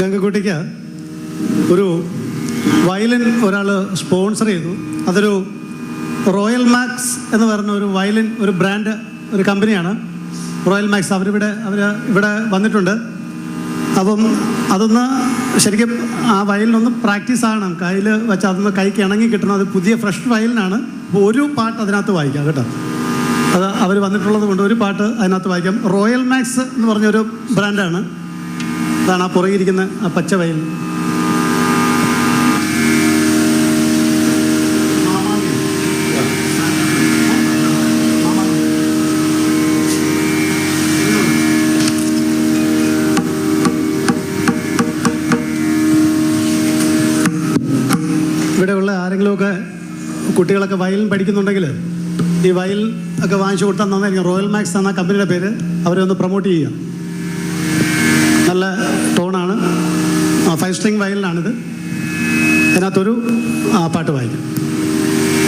ഗംഗക്കുട്ടിക്ക് ഒരു വയലിൻ ഒരാൾ സ്പോൺസർ ചെയ്തു. അതൊരു റോയൽ മാക്സ് എന്ന് പറഞ്ഞ ഒരു വയലിൻ ഒരു ബ്രാൻഡ് ഒരു കമ്പനിയാണ്. റോയൽ മാക്സ് അവരിവിടെ അവർ ഇവിടെ വന്നിട്ടുണ്ട്. അപ്പം അതൊന്ന് ശരിക്കും ആ വയലിനൊന്ന് പ്രാക്ടീസ് ആകണം. കയ്യിൽ വെച്ച് അതൊന്ന് കൈക്ക് ഇണങ്ങി കിട്ടണം. അത് പുതിയ ഫ്രഷ് വയലിനാണ്. ഒരു പാട്ട് അതിനകത്ത് വായിക്കാം കേട്ടോ. അത് അവർ വന്നിട്ടുള്ളത് കൊണ്ട് ഒരു പാട്ട് അതിനകത്ത് വായിക്കാം. റോയൽ മാക്സ് എന്ന് പറഞ്ഞൊരു ബ്രാൻഡാണ്. അതാണ് ആ പുറകിരിക്കുന്ന ആ പച്ച വയൽ ഇവിടെയുള്ള ആരെങ്കിലുമൊക്കെ കുട്ടികളൊക്കെ വയലിൻ പഠിക്കുന്നുണ്ടെങ്കിൽ ഈ വയൽ ഒക്കെ വാങ്ങിച്ചു കൊടുത്താൽ നന്നായിരിക്കും. റോയൽ മാക്സ് എന്ന കമ്പനിയുടെ പേര് അവരെ ഒന്ന് പ്രൊമോട്ട് ചെയ്യുക. ഫൈവ് സ്ട്രിങ് വയലിനാണിത് അതിനകത്തൊരു ആ, പാട്ട് വായിക്കും.